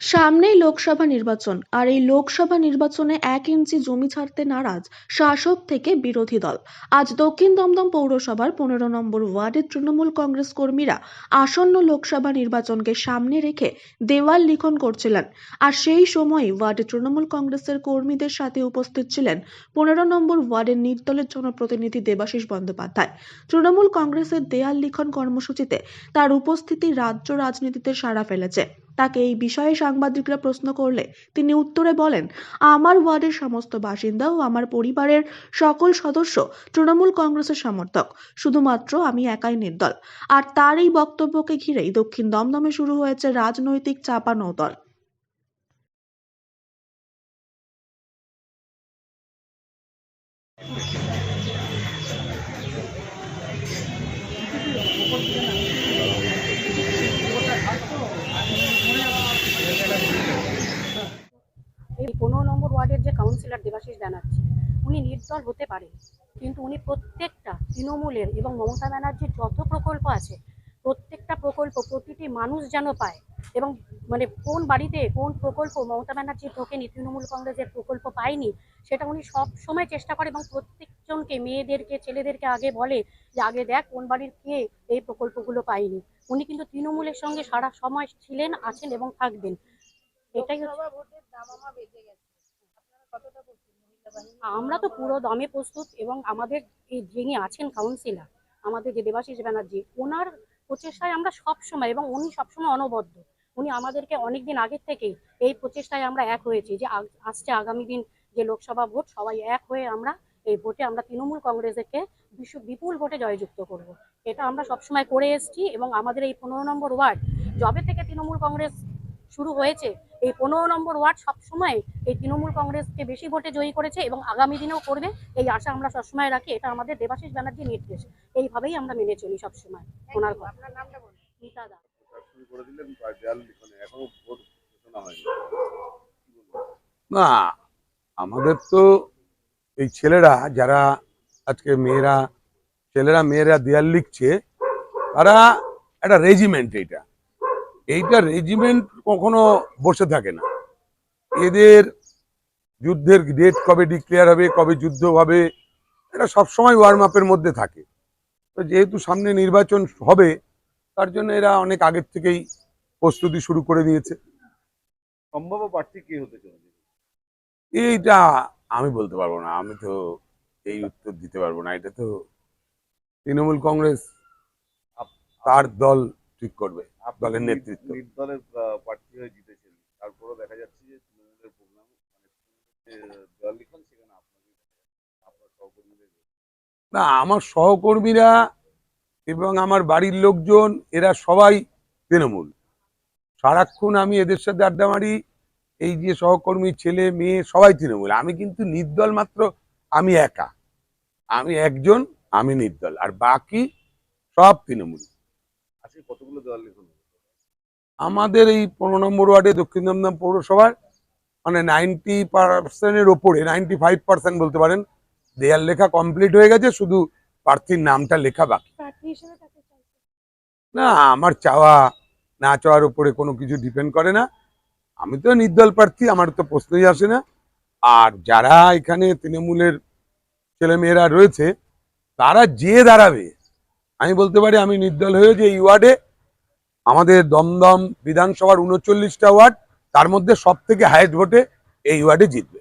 সামনেই লোকসভা নির্বাচন, আর এই লোকসভা নির্বাচনে এক ইঞ্চি জমি ছাড়তে নারাজ শাসক থেকে বিরোধী দল। আজ দক্ষিণ দমদম পৌরসভার পনেরো নম্বর ওয়ার্ডের তৃণমূল কংগ্রেস কর্মীরা আসন্ন লোকসভা নির্বাচনকে সামনে রেখে দেওয়াল লিখন করছিলেন। আর সেই সময়ই ওয়ার্ডে তৃণমূল কংগ্রেসের কর্মীদের সাথে উপস্থিত ছিলেন পনেরো নম্বর ওয়ার্ডের নির্দলের জনপ্রতিনিধি দেবাশিস বন্দ্যোপাধ্যায়। তৃণমূল কংগ্রেসের দেয়াল লিখন কর্মসূচিতে তার উপস্থিতি রাজ্য রাজনীতিতে সাড়া ফেলেছে। তাকে এই বিষয়ে সাংবাদিকরা প্রশ্ন করলে তিনি উত্তরে বলেন, আমার ওয়ার্ডের সমস্ত বাসিন্দা ও আমার পরিবারের সকল সদস্য তৃণমূল কংগ্রেসের সমর্থক। শুধুমাত্র আমি একাই নির্দল। আর তার এই বক্তব্যকে ঘিরেই দক্ষিণ দমদমে শুরু হয়েছে রাজনৈতিক চাপানৌতল এই পনেরো নম্বর ওয়ার্ডের যে কাউন্সিলর দেবাশিস ব্যানার্জি, উনি নির্দল হতে পারেন। কিন্তু উনি প্রত্যেকটা তৃণমূলের এবং মমতা ব্যানার্জির যত প্রকল্প আছে, প্রত্যেকটা প্রকল্প প্রতিটি মানুষ যেন পায় এবং মানে কোন বাড়িতে কোন প্রকল্প মমতা ব্যানার্জি ঢোকেনি, তৃণমূল কংগ্রেসের প্রকল্প পায়নি, সেটা উনি সব সময় চেষ্টা করে এবং প্রত্যেকজনকে, মেয়েদেরকে, ছেলেদেরকে আগে বলে যে, আগে দেখ কোন বাড়ির কে এই প্রকল্পগুলো পায়নি। উনি কিন্তু তৃণমূলের সঙ্গে সারা সময় ছিলেন, আছেন এবং থাকবেন। এটাই আমরা তো পুরো দমে প্রস্তুত এবং আমাদের এই যিনি আছেন কাউন্সিলর আমাদের যে দেবাশিস ব্যানার্জি ওনার প্রচেষ্টায় আমরা সব সময় এবং উনি সবসময় অনবদ্য। উনি আমাদেরকে অনেক দিন আগের থেকেই এই প্রচেষ্টায় আমরা এক হয়েছি যে আসছে আগামী দিন যে লোকসভা ভোট সবাই এক হয়ে আমরা এই ভোটে আমরা তৃণমূল কংগ্রেসকে বিপুল ভোটে জয়যুক্ত করব। এটা আমরা সবসময় করে এসেছি এবং আমাদের এই পনেরো নম্বর ওয়ার্ড যবে থেকে তৃণমূল কংগ্রেস শুরু হয়েছে এই পনেরো নম্বর ওয়ার্ড সবসময় এই তৃণমূল কংগ্রেসকে বেশি ভোটে জয়ী করেছে এবং আগামী দিনেও করবে এই আশা আমরা সবসময় রাখি এটা আমাদের দেবাশিস ব্যানার্জির নির্দেশ এইভাবেই আমরা মেনে চলি সবসময়। ওনার কথা। মিতা দা। হয়নি। না আমাদের তো এই ছেলেরা যারা আজকে মেয়েরা ছেলেরা মেয়েরা দেয়াল লিখছে তারা একটা রেজিমেন্ট এইটা। এইটা রেজিমেন্ট কখনো বসে থাকে না। এদের যুদ্ধের ডেট কবে ডিক্লেয়ার হবে কবে যুদ্ধ হবে এটা সবসময় ওয়ার্ম আপের মধ্যে থাকে। তো যেহেতু সামনে নির্বাচন হবে তার জন্য এরা অনেক আগের থেকেই প্রস্তুতি শুরু করে দিয়েছে। সম্ভাব্য প্রার্থী কে হতে চলেছে? এইটা আমি বলতে পারব না আমি তো এই উত্তর দিতে পারব না। এটা তো তৃণমূল কংগ্রেস তার দল। ঠিক করবে দলের নেতৃত্ব। আহ, প্রার্থী হয়ে জিতেছেন। তারপরেও দেখা যাচ্ছে যে তৃণমূলের প্রোগ্রাম মানে সেখানে আপনার সহকর্মীদের না আমার সহকর্মীরা এবং আমার বাড়ির লোকজন এরা সবাই তৃণমূল। সারাক্ষণ আমি এদের সাথে আড্ডা মারি এই যে সহকর্মী ছেলে মেয়ে সবাই তৃণমূল। আমি কিন্তু নির্দল মাত্র আমি একা। আমি একজন আমি নির্দল। আর বাকি সব তৃণমূল। আজকে কতগুলো দেওয়াল লিখন? আমাদের এই পনেরো নম্বর ওয়ার্ডে দক্ষিণ দমদম পৌরসভার মানে নাইনটি পার্সেন্টের ওপরে নাইনটি ফাইভ পার্সেন্ট বলতে পারেন দেয়াল লেখা কমপ্লিট হয়ে গেছে শুধু প্রার্থীর নামটা লেখা বাকি। না আমার চাওয়া না চাওয়ার উপরে কোনো কিছু ডিপেন্ড করে না। আমি তো নির্দল প্রার্থী আমার তো প্রশ্নই আসে না। আর যারা এখানে তৃণমূলের ছেলেমেয়েরা রয়েছে তারা যে দাঁড়াবে আমি বলতে পারি, আমি নির্দল হয়ে যে এই ওয়ার্ডে আমাদের দমদম বিধানসভার উনচল্লিশটা ওয়ার্ড, তার মধ্যে সব থেকে হায়েস্ট ভোটে এই ওয়ার্ডে জিতবে।